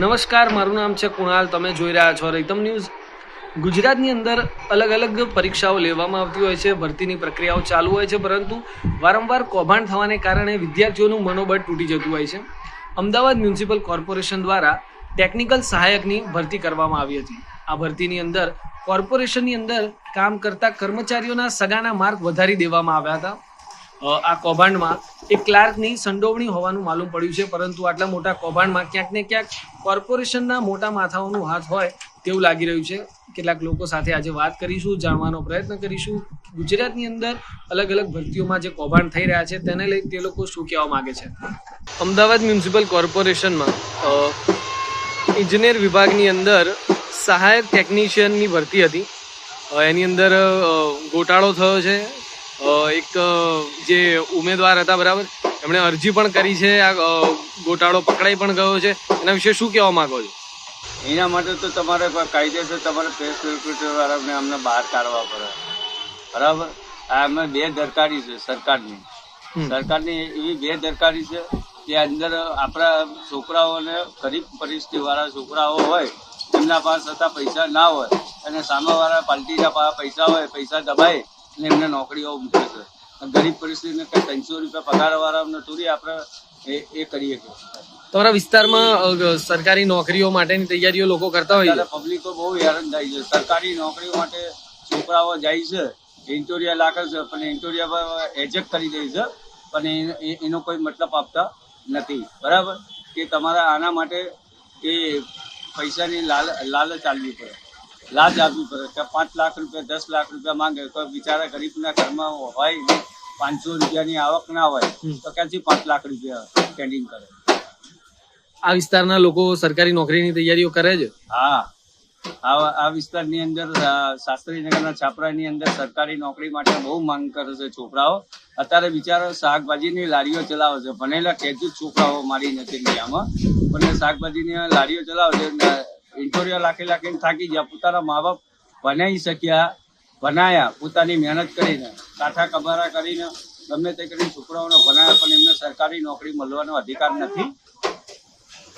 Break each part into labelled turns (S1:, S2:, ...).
S1: નમસ્કાર, મારું નામ છે કુણાલ, તમે જોઈ રહ્યા છો રૈતમ ન્યૂઝ. ગુજરાતની અંદર અલગ અલગ પરીક્ષાઓ લેવામાં આવતી હોય છે, ભરતીની પ્રક્રિયાઓ ચાલુ હોય છે, પરંતુ વારંવાર કૌભાંડ થવાને કારણે વિદ્યાર્થીઓનું મનોબળ તૂટી જતું હોય છે. અમદાવાદ મ્યુનિસિપલ કોર્પોરેશન દ્વારા ટેકનિકલ સહાયકની ભરતી કરવામાં આવી હતી. આ ભરતીની અંદર કોર્પોરેશનની અંદર કામ કરતા કર્મચારીઓના સગાના માર્ક વધારી દેવામાં આવ્યા હતા. આ કૌભાંડમાં એક ક્લાર્કની સંડોવણી હોવાનું માલુમ પડ્યું છે, પરંતુ આટલા મોટા કૌભાંડમાં ક્યાંક ને ક્યાંક કોર્પોરેશનના મોટા માથાઓનું હાથ હોય તેવું લાગી રહ્યું છે. કેટલાક લોકો સાથે આજે વાત કરીશું, જાણવાનો પ્રયત્ન કરીશું. ગુજરાતની અંદર અલગ અલગ ભરતીઓમાં જે કૌભાંડ થઈ રહ્યા છે, તેને લઈ તે લોકો શું કહેવા માગે છે? અમદાવાદ મ્યુનિસિપલ કોર્પોરેશનમાં ઇજનેર વિભાગની અંદર સહાયક ટેકનિશિયનની ભરતી હતી. એની અંદર ગોટાળો થયો છે એક જે ઉમેદવાર હતા બરાબર? એમણે અરજી પણ કરી છે આ ગોટાળો પકડાઈ પણ ગયો છે. એના વિશે શું કહેવા માંગો છો?
S2: એના માટે તો તમારે કાયદેસર તમારે પ્રેસ વાળાને અમને બહાર કાઢવા પડે. બરાબર? આ અમે બે દરકારી છે સરકારની. સરકારની એવી બે દરકારી છે કે અંદર આપણા છોકરાઓને ગરીબ પરિસ્થિતિ વાળા છોકરાઓ હોય એમના પાસે થતા પૈસા ના હોય અને સામેવાળા પાર્ટીના પાસે પૈસા હોય પૈસા દબાય અને એમને નોકરીઓ મૂકે છે. ગરીબ પરિસ્થિતિને કઈ ત્રણસો રૂપિયા પગાર વાળાને થોડી આપણે એ એ કરીએ
S1: તમારા વિસ્તારમાં સરકારી નોકરીઓ માટેની તૈયારીઓ લોકો કરતા હોય
S2: પબ્લિકો બહુ હેરાન થાય છે. સરકારી નોકરીઓ માટે છોકરાઓ જાય છે ઇન્ટોરિયા લાગે છે પણ ઇન્ટોરિયા એજેક્ટ કરી દે છે પણ એનો કોઈ મતલબ આપતા નથી. બરાબર? કે તમારા આના માટે એ પૈસાની લાલ લાલચ ચાલવી પડે. લાજ આપવી પડે કે પાંચ લાખ રૂપિયા દસ લાખ રૂપિયા માંગે. તો બિચારા ગરીબના ઘરમાં હોય ને પાંચસો રૂપિયાની આવક ના હોય તો ક્યાંથી પાંચ લાખ રૂપિયા સ્ટેન્ડિંગ કરે?
S1: આ વિસ્તારના લોકો સરકારી નોકરીની તૈયારીઓ કરે છે?
S2: હા. આ વિસ્તારની અંદર શાસ્ત્રીનગરના છાપરાની અંદર સરકારી નોકરી માટે બહુ માંગ કરે છે છોકરાઓ. અત્યારે બિચારા શાકભાજીની લારીઓ ચલાવે છે. ભણેલા ખેડૂત છોકરાઓ મારી નથી આમાં પણ શાકભાજીની લારીઓ ચલાવે છે. ઇન્ટોરિયો લાખી લાખીને થાકી ગયા. પોતાના મા બાપ ભણાવી શક્યા ભણાયા પોતાની મહેનત કરીને, કાંઠા કબારા કરીને, ગમે તે કરીને છોકરાઓને ભણાયા, પણ એમને સરકારી નોકરી મળવાનો અધિકાર નથી.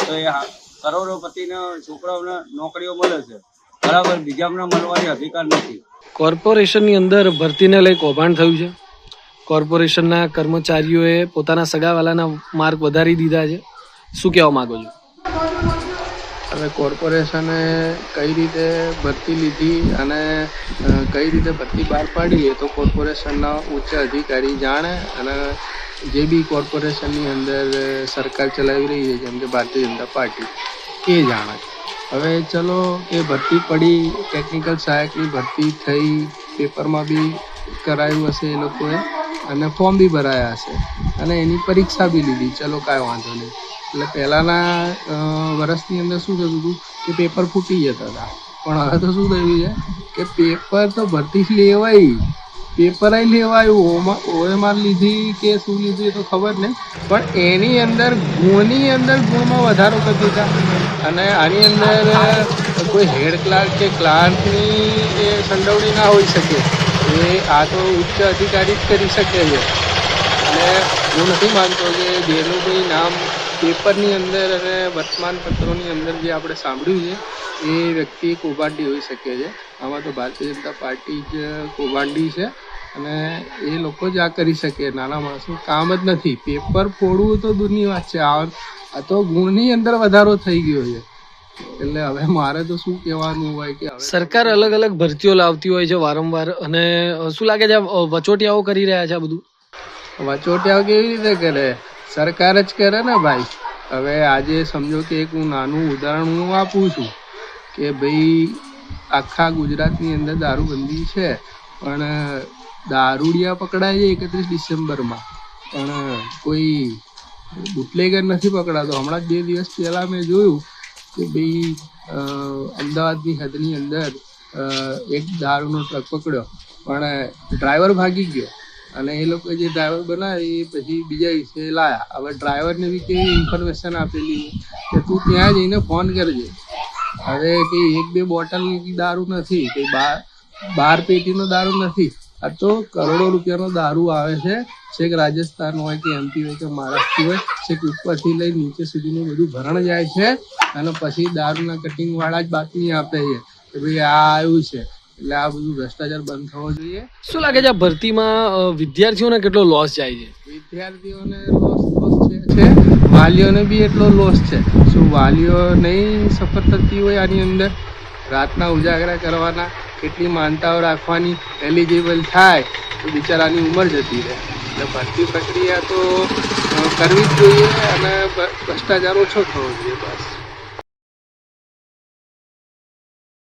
S2: તો એ કરોડોપતિના છોકરાઓને નોકરીઓ મળે છે. બરાબર બીજાને મળવાની અધિકાર નથી.
S1: કોર્પોરેશનની અંદર ભરતીને લઈ કૌભાંડ થયું છે. કોર્પોરેશનના કર્મચારીઓએ પોતાના સગાવાલાના માર્ક વધારી દીધા છે. શું કહેવા માગો છો?
S3: હવે કોર્પોરેશને કઈ રીતે ભરતી લીધી અને કઈ રીતે ભરતી બહાર પાડી એ તો કોર્પોરેશનના ઉચ્ચ અધિકારી જાણે અને જે બી કોર્પોરેશનની અંદર સરકાર ચલાવી રહી છે, જેમ કે ભારતીય જનતા પાર્ટી, એ જાણે હવે ચલો એ ભરતી પડી, ટેકનિકલ સહાયકની ભરતી થઈ, પેપરમાં બી કરાયું હશે એ લોકોએ અને ફોર્મ બી ભરાયા હશે અને એની પરીક્ષા બી લીધી. ચલો કાંઈ વાંધો નહીં. એટલે પહેલાંના વર્ષની અંદર શું થતું હતું કે પેપર ફૂટી જતા હતા. પણ હવે તો શું થયું છે કે પેપર તો ભરતી લેવાય. પેપર લેવાયું, ઓમાં ઓએમઆર લીધી કે શું લીધું એ તો ખબર નહીં. પણ એની અંદર, ગુણની અંદર ગુણમાં વધારો કરી દીધા અને આની અંદર, કોઈ હેડ ક્લાર્ક કે ક્લાર્કની એ સંડવણી ના હોઈ શકે. એ આ તો ઉચ્ચ અધિકારી જ કરી શકે છે. અને હું નથી માનતો કે જેનું કોઈ નામ પેપરની અંદર અને વર્તમાન પત્રોની અંદર જે આપણે સાંભળ્યું છે એ વ્યક્તિ કૌભાંડી હોઈ શકે છે. આમાં તો ભારતીય જનતા પાર્ટી જ કૌભાંડી છે અને એ લોકો જ આ કરી શકે. નાના માણસનું કામ જ નથી. પેપર ફોડવું તો દૂરની વાત છે. આ આ તો ગુણની અંદર વધારો થઈ ગયો છે. એટલે હવે મારે તો શું કહેવાનું હોય કે
S1: સરકાર અલગ અલગ ભરતીઓ લાવતી હોય છે વારંવાર. અને શું લાગે છે વચોટિયાઓ કરી રહ્યા છે આ બધું?
S3: વચોટિયાઓ કેવી રીતે કરે? સરકાર જ કરે ને ભાઈ. હવે આજે સમજો કે એક હું નાનું ઉદાહરણ હું આપું છું કે ભાઈ આખા ગુજરાતની અંદર દારૂબંધી છે, પણ દારૂડિયા પકડાય છે એકત્રીસ ડિસેમ્બરમાં. પણ કોઈ બુટલેગર નથી પકડાતો. હમણાં બે દિવસ પહેલા મેં જોયું કે ભાઈ અમદાવાદની હદની અંદર એક દારૂનો ટ્રક પકડ્યો. પણ ડ્રાઈવર ભાગી ગયો. અને એ લોકો જે ડ્રાઈવર બનાવે એ પછી બીજા વિશે લાયા. હવે ડ્રાઈવરને બી કેવી ઇન્ફોર્મેશન આપેલી કે તું ત્યાં જઈને ફોન કરજે. હવે કે એક બે બોટલ દારૂ નથી, કે બાર બાર પેટીનો દારૂ નથી. આ તો કરોડો રૂપિયાનો દારૂ આવે છે. છેક રાજસ્થાન હોય કે એમપી હોય કે મહારાષ્ટ્ર હોય, છેક ઉપરથી લઈ નીચે સુધીનું બધું ભરણ જાય છે. અને પછી દારૂના કટિંગ વાળા જ બાતમી આપે છે કે ભાઈ આ આવ્યું છે. એટલે આ બધું ભ્રષ્ટાચાર બંધ થવો જોઈએ.
S1: શું લાગે છે આ ભરતીમાં વિદ્યાર્થીઓને કેટલો લોસ જાય છે?
S3: વિદ્યાર્થીઓને લોસ લોસ છે છે. વાલીઓને બી એટલો લોસ છે. શું વાલીઓ નહીં સફર થતી હોય આની અંદર? રાતના ઉજાગરા કરવાના કેટલી માનતાઓ રાખવાની એલિજિબલ થાય તો બિચારાની ઉંમર જતી રહે. એટલે ભરતી પ્રક્રિયા તો કરવી જ જોઈએ અને ભ્રષ્ટાચાર ઓછો થવો જોઈએ બસ.